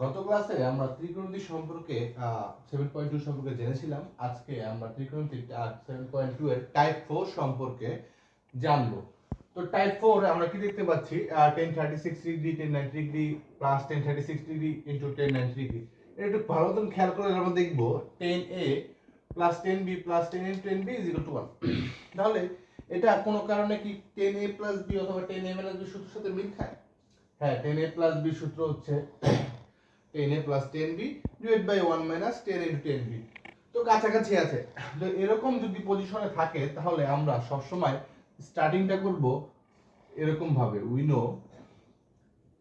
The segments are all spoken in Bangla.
গত ক্লাসে আমরা ত্রিকোণমিতি সম্পর্কে সেভেন পয়েন্ট টু সম্পর্কে জেনেছিলাম। আজকে আমরা ত্রিকোণমিতি সেভেন পয়েন্ট টু এর টাইপ ফোর সম্পর্কে জানব। তো টাইপ ফোর আমরা কি দেখতে পাচ্ছি? Tan thirty six degree tan ninety degree plus tan thirty six degree into tan ninety degree এটা একটু ভালো মতন খেয়াল করে আমরা দেখব। Tan A plus tan B plus tan A tan B is to one তাহলে এটা কোনো কারণে কি টেন এ প্লাস বি অথবা টেন এ মাইনাস বি সূত্রের সাথে মিল খায়? হ্যাঁ টেন এ প্লাস বি সূত্র হচ্ছে tan A plus tan B divide by one minus tan into tan B তো কাছাকাছি আছে। তো এরকম যদি পজিশনে থাকে, তাহলে আমরা সবসময় স্টার্টিংটা করব এরকম ভাবে। We know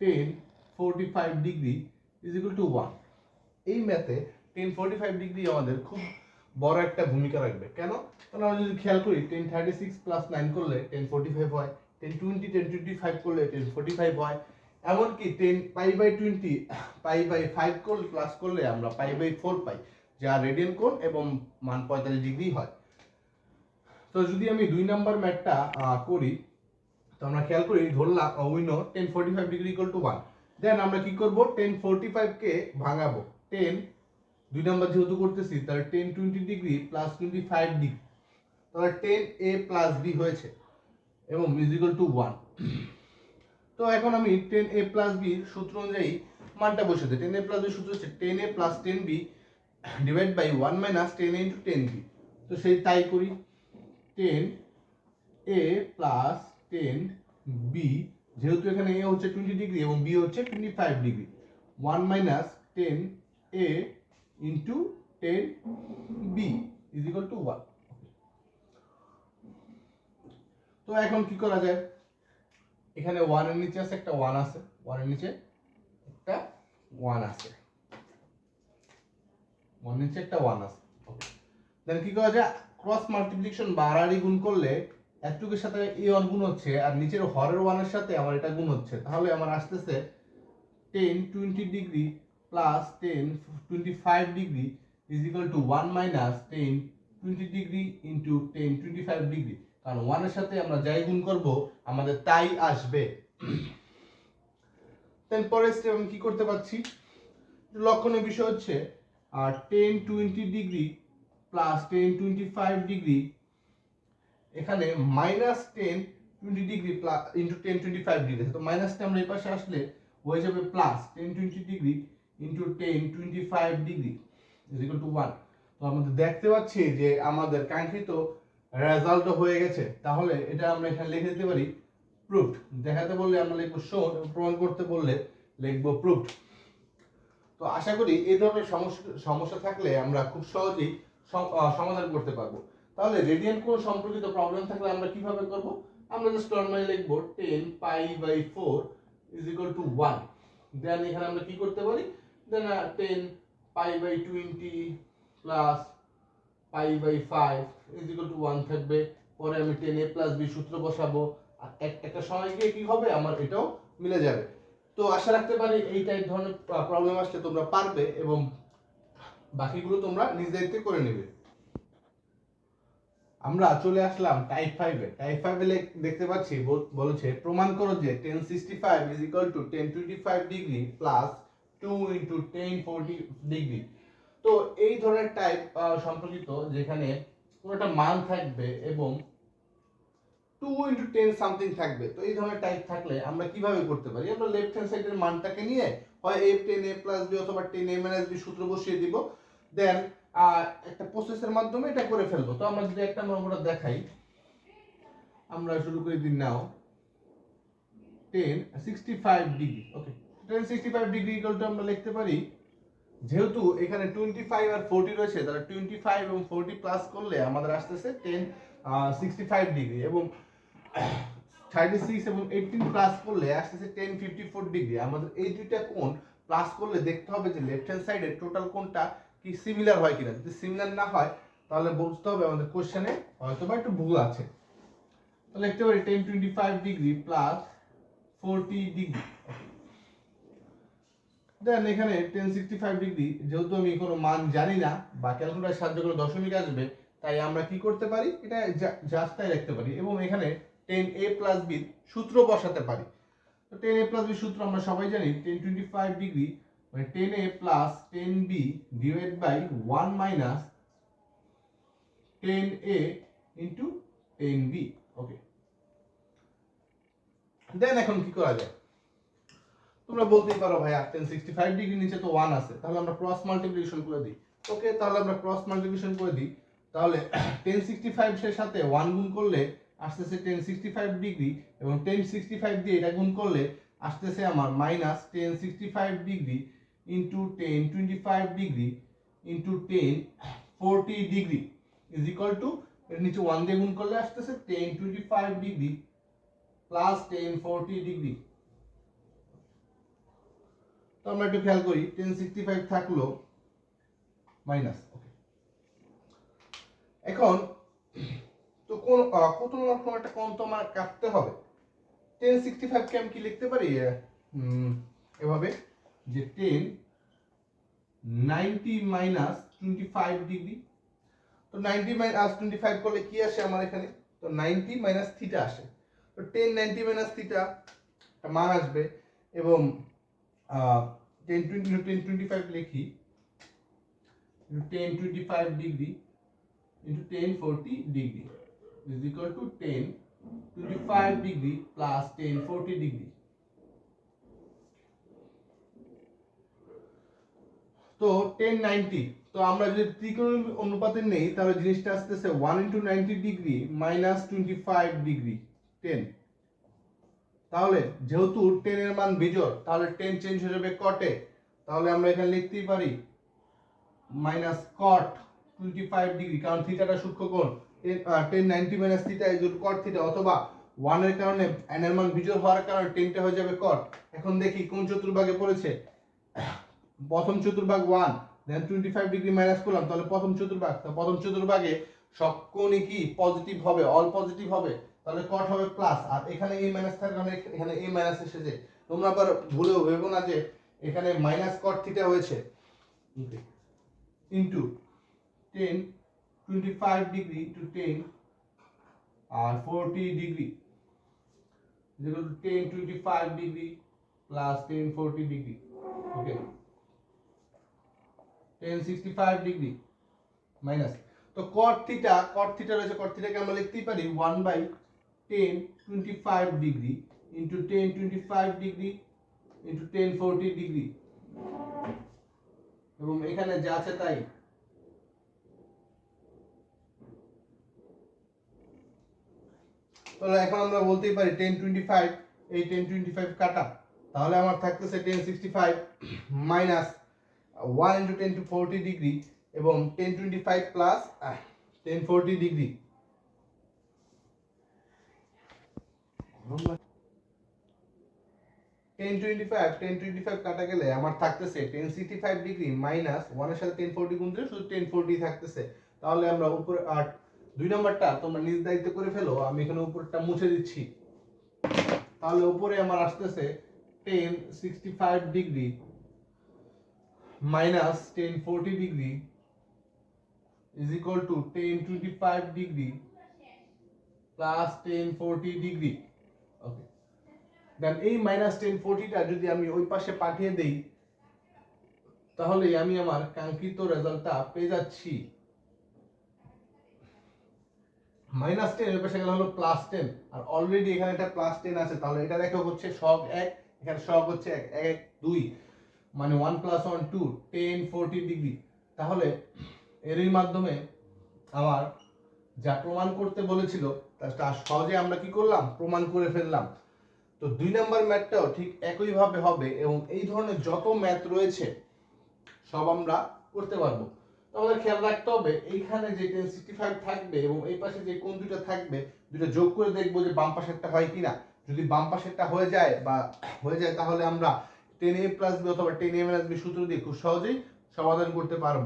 tan forty five degree is equal to one এই ম্যাথে টেন ফোরটি ফাইভ ডিগ্রি আমাদের খুব বড় একটা ভূমিকা রাখবে। কেন? কারণ আমরা যদি খেয়াল করি tan thirty six plus nine করলে টেন ফোরটি ফাইভ হয় tan twenty tan twenty five করলে টেন ফোরটি ফাইভ হয় এমনকি tan pi by twenty pi by five করলে প্লাস করলে আমরা পাই বাই ফোর পাই, যা রেডিয়ান কোণ এবং মান পঁয়তাল্লিশ ডিগ্রি হয়। তো যদি আমি দুই নাম্বার ম্যাটটা করি, তো আমরা খেয়াল করি ধরলাম উইনো ten forty five degree equal to one then আমরা কি করব? টেন ফোরটি ফাইভকে ভাঙাবো। টেন দুই নাম্বার যেহেতু করতেছি, তাহলে tan twenty degree plus twenty five degree তাহলে টেন এ প্লাস বি হয়েছে, এবং মিউজিক্যাল টু ওয়ান তো এখন আমি টেন এ প্লাস বির সূত্র অনুযায়ী মানটা বসে দিই। টেন এ প্লাস বি সূত্র হচ্ছে tan A plus tan B divide by one minus tan A into tan B তো সেই তাই করি। Tan A plus tan B যেহেতু এখানে এ হচ্ছে টোয়েন্টি ডিগ্রি এবং বি হচ্ছে twenty five degree one minus tan A into tan B is equal to one তো এখন কি করা যায়? এখানে ওয়ানের নিচে আছে, একটা ওয়ান আছে। ওয়ানের নিচে একটা ওয়ান আছে। ওয়ান নিচে একটা ওয়ান আছে। দেন কি করা যায়? ক্রস মাল্টিপ্লিকেশন বাড়াড়ি গুণ করলে এতটুকুর সাথে এ ওয়ান গুণ হচ্ছে, আর নিচের হরের ওয়ানের সাথে আমার এটা গুণ হচ্ছে। তাহলে আমার আসতেছে tan twenty degree plus tan twenty five degree is equal to one minus tan twenty degree into tan twenty five degree কারণ ওয়ানের সাথে আমরা যাই গুণ করব, আমাদের তাই আসবে। পরের স্টেপ আমি কি করতে পারছি? লক্ষণীয় বিষয় হচ্ছে আর tan twenty degree plus tan twenty five degree এখানে minus tan twenty degree plus into tan twenty five degree তো মাইনাসটা আমরা এই পাশে আসলে, হয়ে যাবে plus tan twenty degree into tan twenty five degree is equal to one তো আমাদের দেখতে পাচ্ছি যে আমাদের কাঙ্ক্ষিত রেজাল্ট হয়ে গেছে। তাহলে এটা আমরা এখানে লিখে দিতে পারি প্রুফড। দেখাতে বললে আমরা লিখব শোন, প্রমাণ করতে বললে লিখব প্রুফড। তো আশা করি এই ধরনের সমস্যা সমস্যা থাকলে আমরা খুব সহজেই সমাধান করতে পারব। তাহলে রেডিয়ান কোণ সম্পর্কিত প্রবলেম থাকলে আমরা কীভাবে করব? আমরা জাস্ট নর্মালি লিখব tan pi by four is equal to one then এখানে আমরা কি করতে পারি? Then tan pi by twenty plus pi by five is equal to one থাকবে। পরে আমি টেন এ প্লাস বি সূত্র বসাবো। আর একটা সময় গিয়ে কি হবে? আমার এটাও মিলে যাবে। তো আশা রাখতে পারি এই টাইপ ধরনের প্রবলেম আসলে তোমরা পারবে এবং বাকিগুলো তোমরা নিজ দায়িত্বে করে নেবে। আমরা চলে আসলাম টাইপ ফাইভে টাইপ ফাইভে দেখতে পাচ্ছি, বল- বলেছে, প্রমাণ করো যে tan sixty five is equal to tan twenty five degree plus two into tan forty degree তো এই ধরনের টাইপ সম্পর্কিত যেখানে কোনো একটা মান থাকবে এবং টু ইন্টু টেন সামথিং থাকবে। তো এই ধরনের টাইপ থাকলে আমরা কীভাবে করতে পারি? আমরা লেফট হ্যান্ড সাইডের মানটাকে নিয়ে হয় এ টেন এ প্লাস বি অথবা টেন এ মাইনাস বি সূত্র বসিয়ে দিব। দেন একটা প্রসেসের মাধ্যমে এটা করে ফেলব। তো আমরা যদি একটা নম্বরটা দেখাই, আমরা শুরু করে দিন now tan sixty five degree okay tan sixty five degree আমরা লিখতে পারি যেহেতু এখানে টোয়েন্টি ফাইভ আর ফোরটি রয়েছে, তাহলে টোয়েন্টি ফাইভ এবং ফোরটি প্লাস করলে আমাদের আসতেছে টেন সিক্সটি ফাইভ ডিগ্রি এবং থার্টি সিক্স এবং এইটিন প্লাস করলে আসতেছে টেন ফিফটি ফোর ডিগ্রি আমাদের এই দুইটা কোণ প্লাস করলে দেখতে হবে যে লেফট হ্যান্ড সাইডের টোটাল কোণটা কি সিমিলার হয় কিনা। যদি সিমিলার না হয়, তাহলে বুঝতে হবে আমাদের কোশ্চেনে হয়তো বা একটু ভুল আছে। তাহলে লিখতে পারি tan twenty five degree plus forty degree then এখানে টেন সিক্সটি ফাইভ ডিগ্রি যেহেতু আমি কোনো মান জানি না বা ক্যালকুলেটার সাহায্য করে দশমিক আসবে, তাই আমরা কি করতে পারি? এটা জাস্ট তাই রাখতে পারি। এবং এখানে টেন এ প্লাস বি সূত্র বসাতে পারি। তো টেন এ প্লাস বি সূত্র আমরা সবাই জানি টেন টোয়েন্টি ফাইভ ডিগ্রি মানে tan A plus tan B divide by one minus tan A into tan B okay then এখন কি করা যায়? তোমরা বলতেই পারো, ভাই টেন সিক্সটি ফাইভ ডিগ্রি নিচে তো ওয়ান আছে, তাহলে আমরা ক্রস মাল্টিপ্লিকেশন করে দিই। ওকে তাহলে আমরা ক্রস মাল্টিপ্লিকেশন করে দিই। তাহলে টেন সিক্সটি ফাইভ এর সাথে ওয়ান গুণ করলে আসতেছে টেন সিক্সটি ফাইভ ডিগ্রি এবং টেন সিক্সটি ফাইভ দিয়ে এটা গুণ করলে আসতেছে আমার minus tan sixty five degree into tan twenty five degree into tan forty degree is equal to এর নিচে ওয়ান দিয়ে গুণ করলে আসতেছে tan twenty five degree plus tan forty degree তো আমরা একটু খেয়াল করি টেন সিক্সটি ফাইভ থাকল মাইনাস এখন, তো কোন কোন একটা কোণ তো আমার কাটতে হবে? টেন সিক্সটি ফাইভকে আমি কি লিখতে পারি? এভাবে, যে tan ninety minus twenty five degree তো নাইনটি মাইনাস টোয়েন্টি ফাইভ করলে কি আসে আমার এখানে? তো নাইনটি মাইনাস থিটা আসে। তো টেন নাইনটি মাইনাস থিটা মান আসবে, এবং tan twenty tan twenty five লিখি। Tan twenty five degree into 10 40 degree, is equal to 10 25 degree plus 10 40 degree তো 10 90 তো আমরা যদি ত্রিকোণ অনুপাতে নেই, তাহলে জিনিসটা আসতেছে 1 into ninety degree minus twenty five degree tan তাহলে যেহেতু টেন এর মান বিজোড়, তাহলে টেন চেঞ্জ হয়ে যাবে কটে তাহলে আমরা এখানে লিখতেই পারি minus cot twenty five degree কারণ থিটাটা সূক্ষ্ম কোণ tan ninety minus theta is cot theta অথবা ওয়ানের কারণে এন এর মান বিজোড় হওয়ার কারণে টেনটা হয়ে যাবে কট এখন দেখি কোন চতুর্ভাগে পড়েছে। প্রথম চতুর্ভাগ one then twenty five degree minus করলাম, তাহলে প্রথম চতুর্ভাগ। প্রথম চতুর্ভাগে সব কোণই কি পজিটিভ হবে? অল পজিটিভ হবে। তাহলে কট হবে প্লাস আর এখানে এই মাইনাস থাকার কারণে এখানে এই মাইনাস এসেছে তোমরা আবার ভুলেও ভেবো না যে এখানে মাইনাস কট থিটা হয়েছে। Into tan twenty five degree to tan R forty degree tan twenty five degree plus tan forty degree okay tan sixty five degree minus তো কট থিটা কট থিটা রয়েছে কট থিটাকে আমরা লিখতেই পারি one by tan twenty five degree into tan twenty five degree into tan forty degree এবং এখানে যা আছে তাই। তাহলে এখন আমরা বলতেই পারি টেন টোয়েন্টি ফাইভ এই টেন টোয়েন্টি ফাইভ কাটা। তাহলে আমার থাকতেছে tan sixty five minus one into tan to forty degree এবং tan twenty five plus tan forty degree tan twenty five tan twenty five কাটা গেলে আমার থাকতেছে tan sixty five degree minus ওয়ানের সাথে টেন ফোরটি গুণ শুধু টেন ফোরটি থাকতেছে। তাহলে আমরা উপরে আর দুই নম্বরটা তোমরা নিজ দায়িত্ব করে ফেলো, আমি এখানে উপরটা মুছে দিচ্ছি। তাহলে উপরে আমার আসতেছে tan sixty five degree minus tan forty degree is equal to tan twenty five degree plus tan forty degree okay then এই মাইনাস টেন ফোরটিটা যদি আমি ওই পাশে পাঠিয়ে দেই তাহলে আমি আমার কাঙ্ক্ষিত রেজাল্টটা পেয়ে যাচ্ছি। মাইনাস টেন এর পাশে গেলে হলো প্লাস টেন আর অলরেডি এখানে একটা প্লাস টেন আছে, তাহলে এটা দেখো হচ্ছে সব এক, এখানে সব হচ্ছে এক এক দুই মানে one plus one two tan forty degree তাহলে এরই মাধ্যমে আমার যা প্রমাণ করতে বলেছিল তা সহজে আমরা কি করলাম? প্রমাণ করে ফেললাম। তো দুই নাম্বার ম্যাথটাও ঠিক একইভাবে হবে এবং এই ধরনের যত ম্যাথ রয়েছে, সব আমরা করতে পারব। আমাদের খেয়াল রাখতে হবে, এইখানে যে টেন সিক্সটি ফাইভ থাকবে এবং এই পাশে যে কোন দুটো থাকবে দুটো যোগ করে দেখব যে বাম পাশেরটা হয় কিনা। যদি বাম পাশেরটা হয়ে যায় বা হয়ে যায় তাহলে আমরা টেন এ প্লাস বি অথবা টেন এ মাইনাস বি সূত্র দিয়ে খুব সহজেই সমাধান করতে পারব।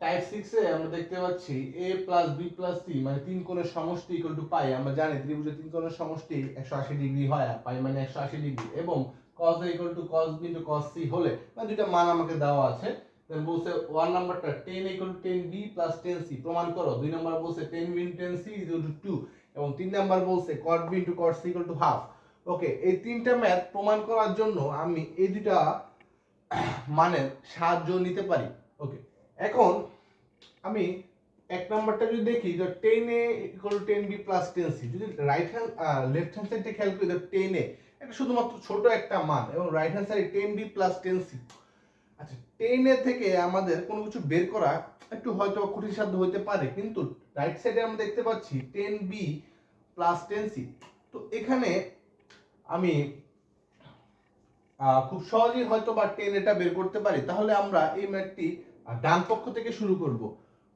টাইপ সিক্সে আমরা দেখতে পাচ্ছি A plus B plus C মানে তিন কোণের সমষ্টি ইকুয়াল টু পাই আমরা জানি ত্রিভুজের তিন কোণের সমষ্টি একশো আশি ডিগ্রি হয় আর পাই মানে একশো আশি ডিগ্রি এবং cos a equal to cos b into cos c হলে মানে দুইটা মান আমাকে দেওয়া আছে দেন বলছে ওয়ান নাম্বারটা tan equal to tan B plus tan C প্রমাণ করো, দুই নাম্বার বলছে tan B tan C equal to two এবং তিন নাম্বার বলছে cot B into cot C equal to half okay এই তিনটা ম্যাথ প্রমাণ করার জন্য আমি এই দুটা মানের সাহায্য নিতে পারি ওকে এখন আমি এক নাম্বারটা যদি দেখি যে tan A equal tan B plus tan C যদি রাইট হ্যান্ড লেফট হ্যান্ড সাইডটা খেয়াল করি টেন এ এটা শুধুমাত্র ছোট একটা মান, এবং right hand side tan B plus tan C আচ্ছা টেন এ থেকে আমাদের কোনো কিছু বের করা একটু হয়তো কঠিন সাধ্য হতে পারে, কিন্তু রাইট সাইডে আমরা দেখতে পাচ্ছি tan B plus tan C তো এখানে আমি খুব সহজেই হয়তো বা টেন এটা বের করতে পারি। তাহলে আমরা এই ম্যাথটি ডান পক্ষ থেকে শুরু করব।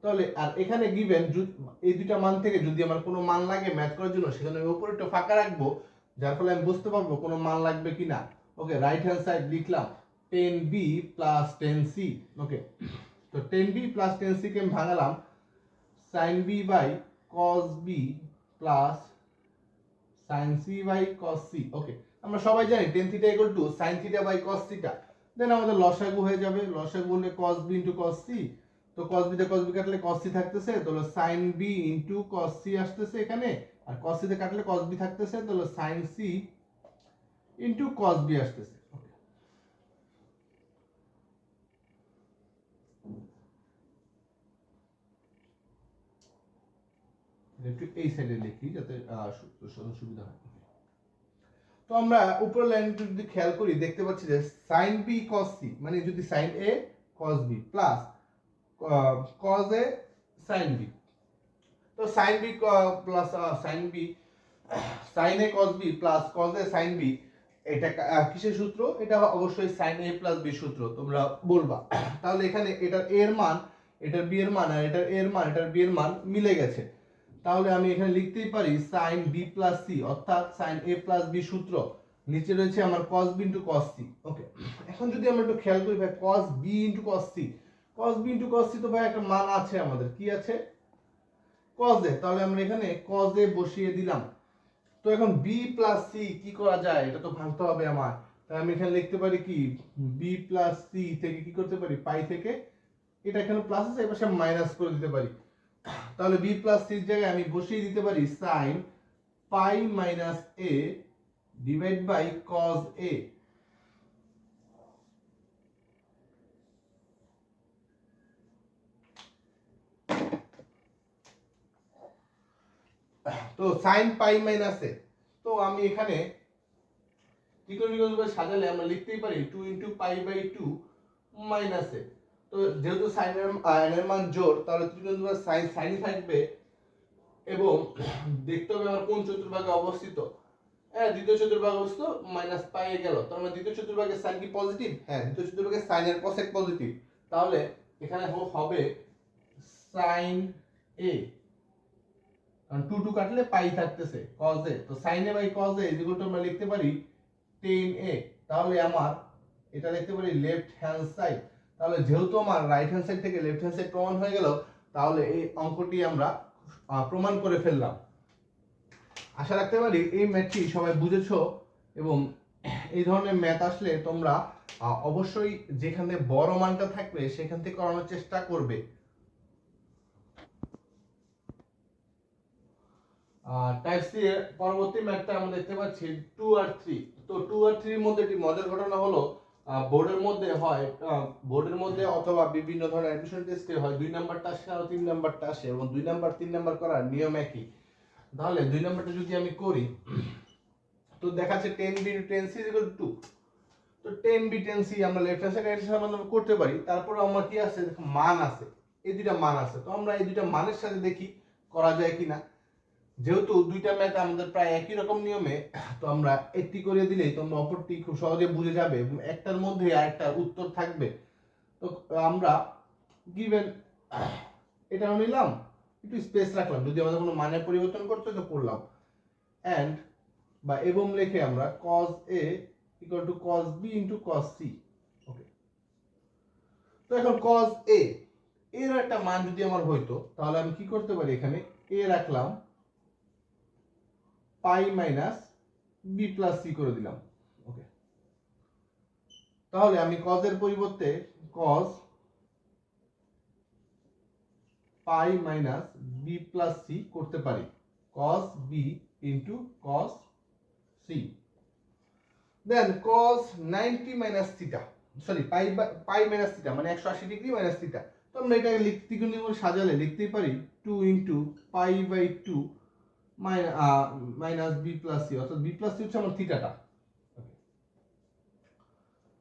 তাহলে, আর এখানে গিভেন এই দুইটা মান থেকে যদি আমার কোনো মান লাগে ম্যাথ করার জন্য সেখানে আমি উপরে একটু ফাঁকা রাখব, যার ফলে আমি বুঝতে পারব কোনো মান লাগবে কিনা। ওকে রাইট হ্যান্ড সাইড লিখলাম tan B plus tan C okay তো টেন বি প্লাস টেন কে আমি ভাঙালাম sine B by cos B plus sine C by cos C okay আমরা সবাই জানি tan theta equal to sine theta by cos theta then আমাদের লসাগু হয়ে যাবে, লসাগু হলে cos B into cos C তো কস বিতে কস বি কাটলে কস সি থাকতেছে তাহলে sine B into cos C আসতেছে এখানে, আর কস সিতে কাটলে কস বি থাকতেছে তাহলে sine C into cos B আসতেছে। একটু এই সাইডে লিখি যাতে সুবিধা হয়। তো আমরা উপরের লাইনটা যদি খেয়াল করি, দেখতে পাচ্ছি যে সাইন বি কস সি মানে যদি sine A cos B plus cos A sine B তো sine B plus sine B sine A cos B plus cos A sine B এটা কিসের সূত্র? এটা অবশ্যই সাইন এ প্লাস বি সূত্র, তোমরা বলবা। তাহলে এখানে এটার এর মান এটার বি এর মান আর এটার এর মান, এটার বি এর মান মিলে গেছে। তাহলে আমি এখানে লিখতেই পারি সাইন বি প্লাস সি অর্থাৎ সাইন এ প্লাস বি সূত্র। নিচে রয়েছে আমার cos B into cos C okay এখন যদি আমরা একটু খেয়াল করি ভাই, cos B into cos C cos B into cos C তো ভাই একটা মান আছে আমাদের। কি আছে? cos এ তাহলে আমরা এখানে cos এ বসিয়ে দিলাম। তো এখন বি প্লাস সি কি করা যায়? এটা তো ভাঙতে হবে আমার। তাই আমি এখানে লিখতে পারি কি? বি প্লাস সি থেকে কি করতে পারি? পাই থেকে। এটা এখানে প্লাস আছে এবার মাইনাস করে দিতে পারি। তাহলে বি প্লাস সির জায়গায় আমি বসিয়ে দিতে পারি sine pi minus A divide by cos A তো সাইন পাই মাইনাস এ তো আমি এখানে ত্রিকোণমিতিক সাজালে আমরা লিখতেই পারি two into pi by two minus A তো যেহেতু সাইনের এর মান জোর তাহলে ত্রিকোণমিতিক সাইন সাইনই থাকবে এবং দেখতে হবে আমার কোন চতুর্ভাগে অবস্থিত। হ্যাঁ দ্বিতীয় চতুর্ভাগে অবস্থিত মাইনাস পাই গেল। তার মানে দ্বিতীয় চতুর্ভাগের সাইন কি পজিটিভ হ্যাঁ দ্বিতীয় চতুর্ভাগের সাইনের কসেক পজিটিভ তাহলে এখানে হবে সাইন এ কারণ টু টু কাটলে পাই থাকতেছে কজ এ তো sine A by cos A যেগুলো আমরা লিখতে পারি টেন এ তাহলে আমার, এটা লিখতে পারি লেফট হ্যান্ড সাইড তাহলে যেহেতু আমার রাইট হ্যান্ড সাইড থেকে লেফট হ্যান্ড সাইড প্রমাণ হয়ে গেল, তাহলে এই অঙ্কটি আমরা প্রমাণ করে ফেললাম। আশা রাখতে পারি এই ম্যাথটি সবাই বুঝেছ এবং এই ধরনের ম্যাথ আসলে তোমরা অবশ্যই যেখানে বড় মানটা থাকবে সেখান থেকে করানোর চেষ্টা করবে। টাইপ সি পরবর্তী ম্যাথটা আমরা দেখতে পাচ্ছি টু আর থ্রি তো টু আর থ্রির মধ্যে একটি মজার ঘটনা হলো বোর্ডের মধ্যে হয় বোর্ডের মধ্যে অথবা বিভিন্ন ধরনের অ্যাডমিশন টেস্টে হয়, দুই নাম্বারটা আসে আর তিন নাম্বারটা আসে এবং দুই নাম্বার, তিন নাম্বার করার নিয়ম একই। তাহলে দুই নাম্বারটা যদি আমি করি, তো দেখাচ্ছে tan B tan C two তো টেন বি টেন সি আমরা লেফট হ্যান্ড সাইড করতে পারি, তারপরে আমার কি আছে? মান আছে। এই দুইটা মান আছে। তো আমরা এই দুইটা মানের সাথে দেখি, করা যায় কিনা। যেহেতু দুইটা ম্যাথ আমাদের প্রায় একই রকম নিয়মে, তো আমরা একটি করে দিলেই তোমরা অপরটি খুব সহজে বুঝে যাবে এবং একটার মধ্যে আরেকটার উত্তর থাকবে। তো আমরা গিভেন এটা নিলাম, একটু স্পেস রাখলাম। যদি আমাদের কোনো মানে পরিবর্তন করতে তো করলাম। অ্যান্ড বা এবং লিখে আমরা cos a equal to cos B into cos c okay তো এখন কজ এ এর একটা মান যদি আমার হইতো তাহলে আমি কি করতে পারি এখানে? এ রাখলাম। Pi minus B plus C করে দিলাম। ওকে। তাহলে আমি এর পরিবর্তে cos pi minus B plus C করতে পারি। cos b into cos c then cos 90 minus theta sorry pi pi minus theta মানে একশো আশি ডিগ্রি মাইনাস থিটা। তো আমরা এটাকে লিখতে সাজালে লিখতেই পারি two into pi by two minus B plus C, অর্থাৎ বি প্লাস সি হচ্ছে আমার থিটাটা।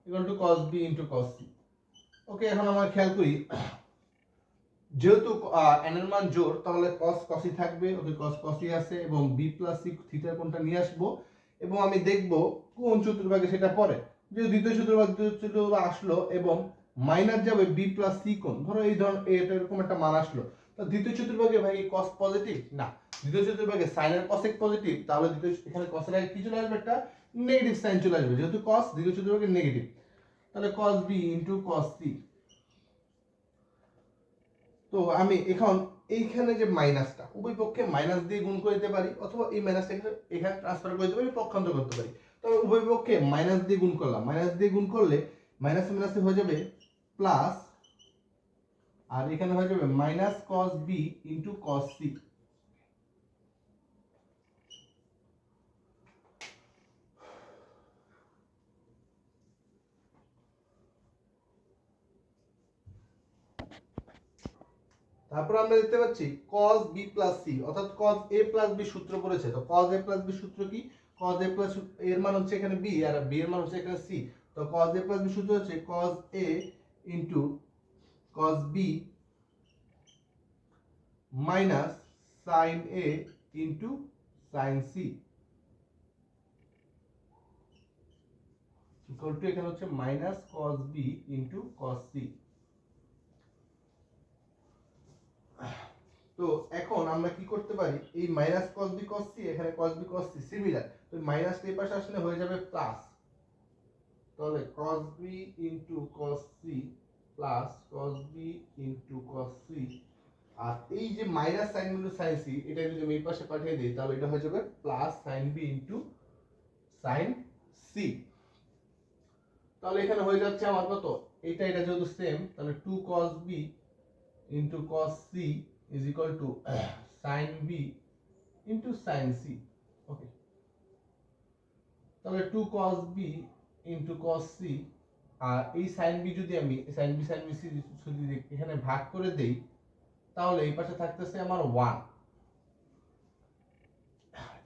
Equal to cos b into cos c okay এখন আমরা খেয়াল করি, যেহেতু এন মান জোর, তাহলে cos cos থাকবে, ওকে cos cos আছে, এবং b প্লাস c থিটার কোণটা নিয়ে আসব, এবং আমি দেখব কোন চতুর্ভাগে সেটা পড়ে। যে দ্বিতীয় চতুর্ভাগ দ্বিতীয় চতুর্ভাগ আসলো, এবং মাইনাস যাবে b প্লাস c কোণ, ধরো এই ধরন এটা এরকম একটা মান আসলো। তো দ্বিতীয় চতুর্ভাগে ভাই cos পজিটিভ না। দ্বিতীয় চতুর্ভাগে এর cosec পজিটিভ তাহলে দ্বিতীয় এখানে এর আগে কি চলে আসবে একটা? নেগেটিভ সাইন চলে আসবে। যেহেতু cos দ্বিতীয় চতুর্ভাগে নেগেটিভ তাহলে cos b into cos c তো আমি এখন এইখানে যে মাইনাসটা, উভয় পক্ষে মাইনাস দিয়ে গুণ করে দিতে পারি, অথবা এই মাইনাসটা এখানে ট্রান্সফার করে দিতে পারি, পক্ষান্তর করতে পারি। তবে উভয় পক্ষে মাইনাস দিয়ে গুণ করলাম। মাইনাস দিয়ে গুণ করলে মাইনাস মাইনাসে হয়ে যাবে প্লাস আর এখানে হয়ে যাবে minus cos B into cos C তারপর আমরা দেখতে পাচ্ছি cos b প্লাস c, অর্থাৎ cos a প্লাস b সূত্র পড়েছে। তো cos a প্লাস b সূত্র কি? cos a প্লাস এর মান হচ্ছে এখানে b আর b এর মান হচ্ছে এখানে c তো cos a প্লাস b সূত্র হচ্ছে cos a into cos b minus sin a into sin c equal to এখানে হচ্ছে minus cos b into cos c তো এখন আমরা কি করতে পারি? এই minus cos b, cos c, এখানে cos b, cos c similar তো মাইনাস এই পাশে আসলে হয়ে যাবে প্লাস তাহলে cos b into cos c plus cos b into cos c আর এই যে minus sine into sine c এটা যদি আমি এই পাশে পাঠিয়ে দিই, তাহলে এটা হয়ে যাবে plus sine b into sine c তাহলে এখানে হয়ে যাচ্ছে আমার কত? এটা এটা যেহেতু সেম তাহলে 2 cos b into cos c is equal to sin b into sin c okay তাহলে 2 cos b into cos c আর এই sin b যদি আমি sin b sin c যদি এখানে ভাগ করে দেই তাহলে এই পাশে থাকতেছে আমার 1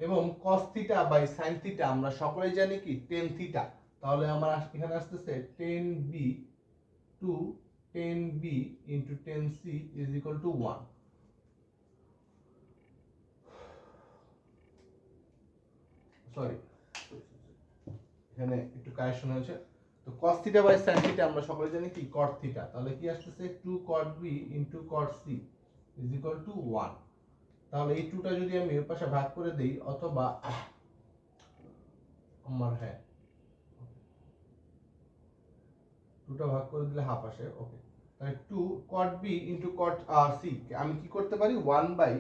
এবং cos theta by sin theta আমরা সকলেই জানি কি tan থিটা তাহলে আমার এখানে আসতেছে tan b 2 10b into 10c is equal to 1 sorry এখানে একটু কারেকশন হয়েছে। তো cos theta by sin theta আমরা সকলে জানি কি? cot থিটা তাহলে কি আসতেছে? 2 cot b into cot c is equal to 1 তাহলে এই 2টা যদি আমি এর পাশে ভাগ করে দেই, অথবা আমার হ্যাঁ। দুটো ভাগ করে দিলে হাফ আসে। Okay two cot B into cot C আমি কি করতে পারি? One by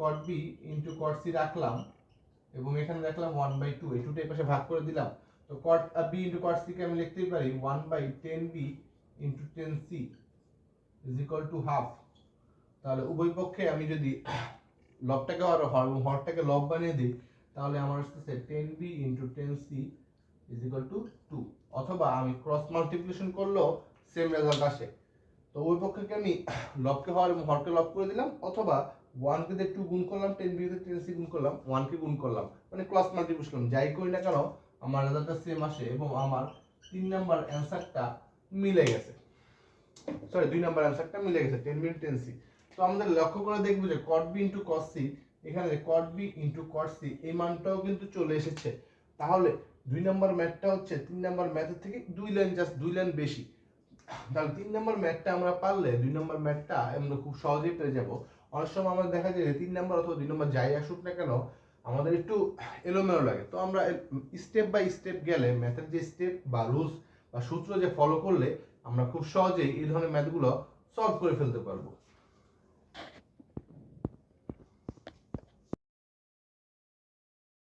cot B into cot C রাখলাম, এবং এখানে রাখলাম ওয়ান বাই টু এই টুটা পাশে ভাগ করে দিলাম। তো cot B into cot C কে আমি লিখতেই পারি one by tan B into tan C is equal to half তাহলে উভয় পক্ষে আমি যদি লবটাকে আর হর- এবং হরটাকে লব বানিয়ে দিই, তাহলে আমার আসতেছে tan B into tan C is equal to two অথবা আমি ক্রস মাল্টিপ্লিকেশন করলেও সেম রেজাল্ট আসে। তো ওই পক্ষকে আমি লবকে হওয়ার এবং হরকে লব করে দিলাম, অথবা ওয়ানকে দিয়ে টু গুণ করলাম টেন বিতে টেন সি গুণ করলাম ওয়ানকে গুণ করলাম। মানে ক্রস মাল্টিপ্লিকেশন করলাম যাই করি না কেন, আমার রেজাল্টটা সেম আসে এবং আমার তিন নাম্বার অ্যান্সারটা মিলে গেছে। সরি দুই নাম্বার অ্যান্সারটা মিলে গেছে টেন বি টেন সি তো আমাদের লক্ষ্য করে দেখব যে cot B into cos C এখানে cot B into cot C এই মানটাও কিন্তু চলে এসেছে। তাহলে দুই নম্বর ম্যাথটা হচ্ছে তিন নম্বর ম্যাথের থেকে দুই লাইন জাস্ট দুই লাইন বেশি। তাহলে তিন নম্বর ম্যাথটা আমরা পারলে দুই নম্বর ম্যাথটা আমরা খুব সহজেই পেয়ে যাব। অনেক সময় আমাদের দেখা যায় যে তিন নম্বর অথবা দুই নম্বর যাই আসুক না কেন, আমাদের একটু এলোমেলো লাগে। তো আমরা স্টেপ বাই স্টেপ গেলে, ম্যাথের যে স্টেপ বা রুলস বা সূত্র যে ফলো করলে, আমরা খুব সহজেই এই ধরনের ম্যাথগুলো সলভ করে ফেলতে পারব।